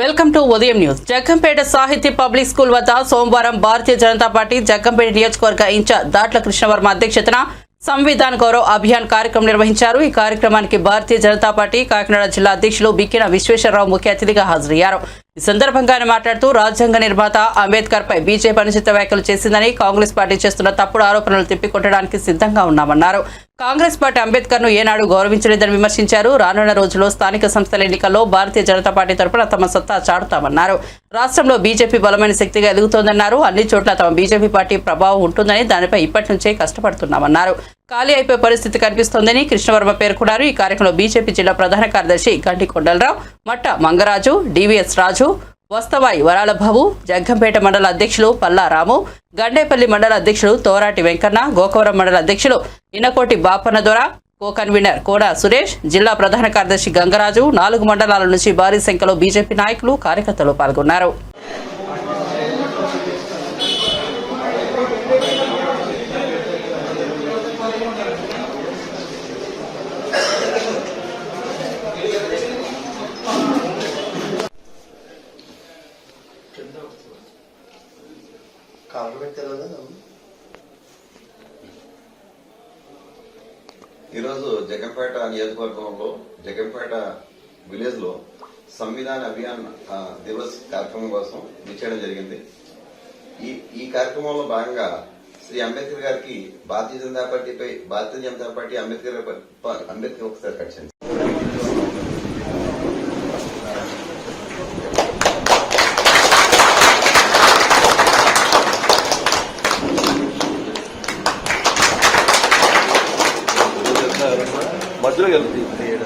Welcome to Udayam news. Jaggampeta Sahitya public school వద్ద సోమవారం భారతీయ Janata party Jaggampeta నియోజకవర్గ ఇన్ఛార్జ్ దాట్ల కృష్ణవర్మ అధ్యక్షతన సంవిధాన్ గౌరవ్ అభియాన్ కార్యక్రమం నిర్వహించారు. ఈ కార్యక్రమానికి భారతీయ జనతా పార్టీ కాకినాడ జిల్లా అధ్యక్షులు బిక్కిన విశ్వేశ్వరరావు ముఖ్య అతిథిగా హాజరయ్యారు. ఈ సందర్భంగా ఆయన మాట్లాడుతూ రాజ్యాంగ నిర్మాత అంబేద్కర్ పై బీజేపీ అనుచిత వ్యాఖ్యలు చేసిందని కాంగ్రెస్ పార్టీ చేస్తున్న తప్పుడు ఆరోపణలు తిప్పికొట్టడానికి సిద్ధంగా ఉన్నామన్నారు. కాంగ్రెస్ పార్టీ అంబేద్కర్ను ఏనాడు గౌరవించలేదని విమర్శించారు. రానున్న రోజుల్లో స్థానిక సంస్థల ఎన్నికల్లో భారతీయ జనతా పార్టీ తరపున తమ సత్తా చాటుతామన్నారు. రాష్ట్రంలో బీజేపీ బలమైన శక్తిగా ఎదుగుతోందన్నారు. అన్ని చోట్ల తమ బీజేపీ పార్టీ ప్రభావం ఉంటుందని దానిపై ఇప్పటి నుంచే కష్టపడుతున్నామన్నారు. ఖాళీ అయిపోయే పరిస్థితి కనిపిస్తోందని కృష్ణవర్మ పేర్కొన్నారు ఈ కార్యక్రమంలో బీజేపీ జిల్లా ప్రధాన కార్యదర్శి Ganti Kondalarao Matta Mangaraju D V S Raju Vasthavayi Varalababu Jaggampeta మండల అధ్యక్షులు పల్లారాము గండేపల్లి మండల అధ్యక్షులు తోరాటి వెంకన్న గోకవరం మండల అధ్యక్షులు ఇనకోటి బాపన్న దొర కో కన్వీనర్ కోడా సురేష్ జిల్లా ప్రధాన కార్యదర్శి గంగరాజు నాలుగు మండలాల నుంచి భారీ సంఖ్యలో బీజేపీ నాయకులు కార్యకర్తలు పాల్గొన్నారు. ఈరోజు జగంపేట నియోజకవర్గంలో జగంపేట విలేజ్లో సంవిధాన అభియాన్ దివస్ కార్యక్రమం కోసం నిచ్చేయడం జరిగింది. ఈ ఈ కార్యక్రమంలో భాగంగా శ్రీ అంబేద్కర్ గారికి భారతీయ జనతా పార్టీపై భారతీయ జనతా పార్టీ అంబేద్కర్ అంబేద్కర్ ఒకసారి కట్టింది మధ్యలో వెళ్తుంది జగంపేట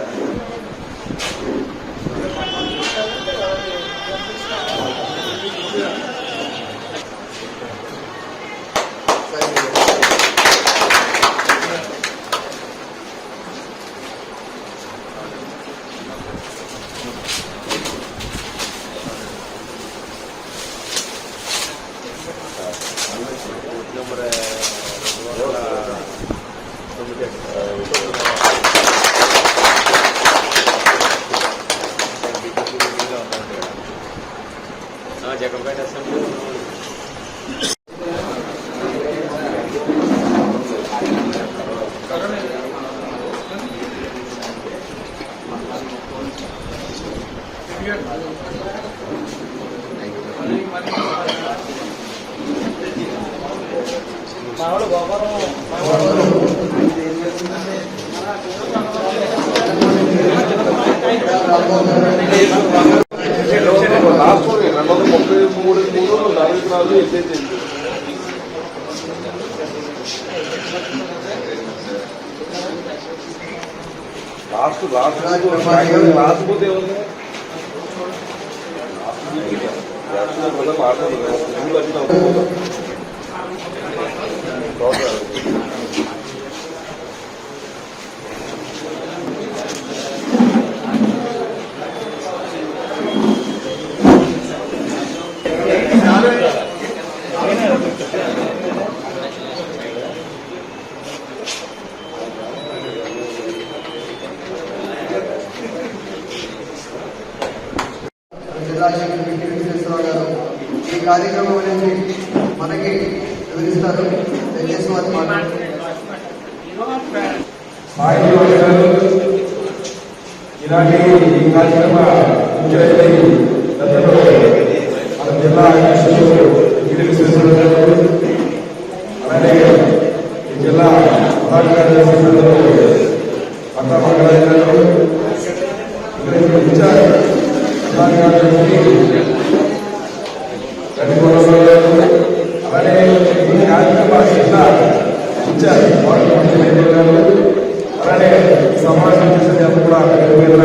లాస్ట్ రెండు లాస్ట్ లాస్ట్ పోతే ఏముంది మాట్లాడుతున్నాం జిల్లా అధ్యక్షులు గారు. ఈ కార్యక్రమం గురించి మనకి వివరిస్తారు. దయచేసి వారి ఇలాంటి ఈ కార్యక్రమ జిల్లా అలాగే ఈ జిల్లా ప్రధాన కార్యదర్శి సభ్యులు ఇన్ఛార్జ్ అలాగే ఈ కార్యక్రమ జిల్లా ఇన్ఛార్జ్ వార్డు కమిటీ గారు అలానే ఈ సమావేశం చేసిన చేత కూడా పేరు పేరున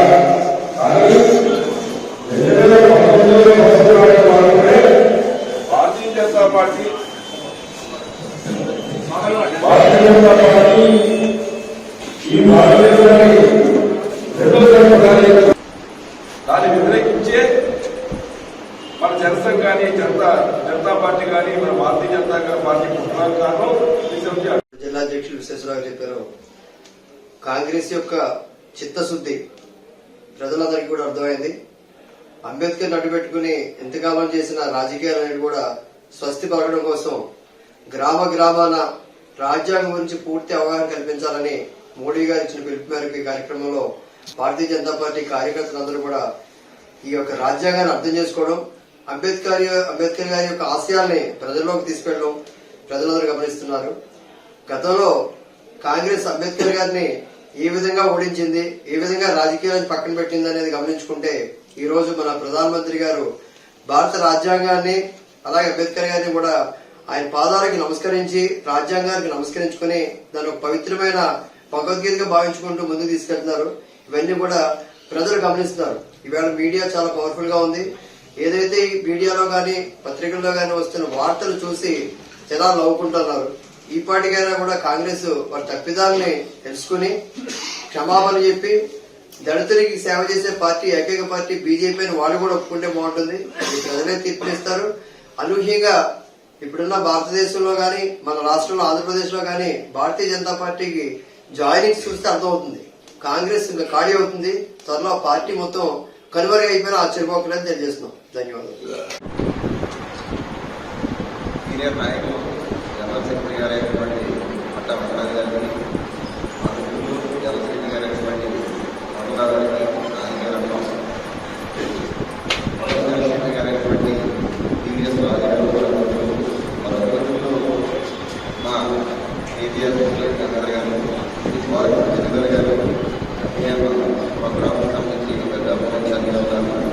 దాన్ని వ్యతిరేకించే మన జనసంఘ్ కానీ జనతా జనతా పార్టీ కానీ మన భారతీయ జనతా పార్టీ పుట్టిన కారణం జిల్లా అధ్యక్షులు విశ్వేశ్వరరావు చెప్పారు. కాంగ్రెస్ యొక్క చిత్తశుద్ధి ప్రజలందరికీ కూడా అర్థమైంది. అంబేద్కర్ నడ్డు పెట్టుకుని ఎంతకాలం చేసిన రాజకీయాలన్నిటి కూడా స్వస్తి పలకడం కోసం గ్రామ గ్రామాన రాజ్యాంగం గురించి పూర్తి అవగాహన కల్పించాలని మోడీ గారు ఇచ్చిన పిలుపు మేరకు ఈ కార్యక్రమంలో భారతీయ జనతా పార్టీ కార్యకర్తలందరూ కూడా ఈ యొక్క రాజ్యాంగాన్ని అర్థం చేసుకోవడం అంబేద్కర్ అంబేద్కర్ గారి యొక్క ఆశయాల్ని ప్రజల్లోకి తీసుకెళ్ళడం ప్రజలందరూ గమనిస్తున్నారు. గతంలో కాంగ్రెస్ అంబేద్కర్ గారిని ఏ విధంగా ఓడించింది ఏ విధంగా రాజకీయాలను పక్కన పెట్టింది అనేది గమనించుకుంటే ఈ రోజు మన ప్రధానమంత్రి గారు భారత రాజ్యాంగాన్ని అలాగే అంబేద్కర్ గారిని కూడా ఆయన పాదాలకి నమస్కరించి రాజ్యాంగానికి నమస్కరించుకుని దాని ఒక పవిత్రమైన భగవద్గీతగా భావించుకుంటూ ముందుకు తీసుకెళ్తున్నారు. ఇవన్నీ కూడా ప్రజలు గమనిస్తున్నారు. ఈవేళ మీడియా చాలా పవర్ఫుల్గా ఉంది. ఏదైతే ఈ మీడియాలో గాని పత్రికల్లో గాని వస్తున్న వార్తలు చూసి జనాలు నవ్వుకుంటున్నారు ఈ పాటికైనా కూడా కాంగ్రెస్ వారి తప్పిదాలని తెలుసుకుని క్షమాపణ చెప్పి దళితులకి సేవ చేసే పార్టీ ఏకైక పార్టీ బీజేపీ అని వాళ్ళు కూడా ఒప్పుకుంటే బాగుంటుంది. ప్రజలే తీర్పునిస్తారు. అనూహ్యంగా ఇప్పుడున్న భారతదేశంలో గాని మన రాష్ట్రంలో ఆంధ్రప్రదేశ్లో గాని భారతీయ జనతా పార్టీకి జాయినింగ్ చూస్తే అర్థమవుతుంది. కాంగ్రెస్ ఇంకా ఖాళీ అవుతుంది. త్వరలో పార్టీ మొత్తం కనుమరుగు అయిపోయినా ఆశ్చర్యపోకలేదని తెలియజేస్తున్నాం. ధన్యవాదాలు. సీనియర్ నాయకులు జనరల్ సెక్రటరీ గారు అయినటువంటి పట్ట వెంకటరాజు గారికి మా జనరల్ సెక్రటరీ గారు అయినటువంటి మధురావు గారికి ఆయన సెక్రటరీ గారు గారు మా ఏటీఎస్ గారు వారి చంద్ర గారు yang beberapa kami di kepada Allah dan Allah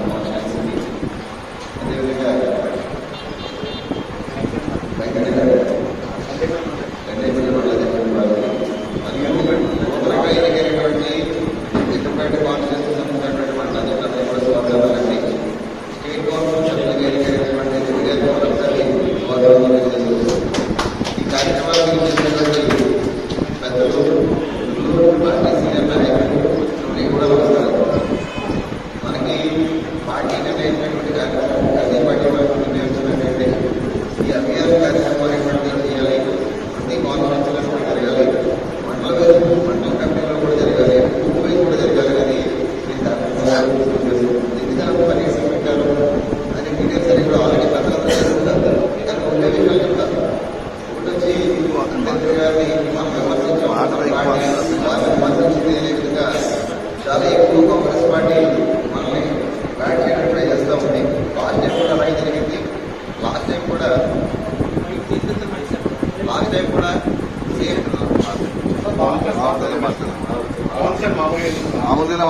আমাদের নাম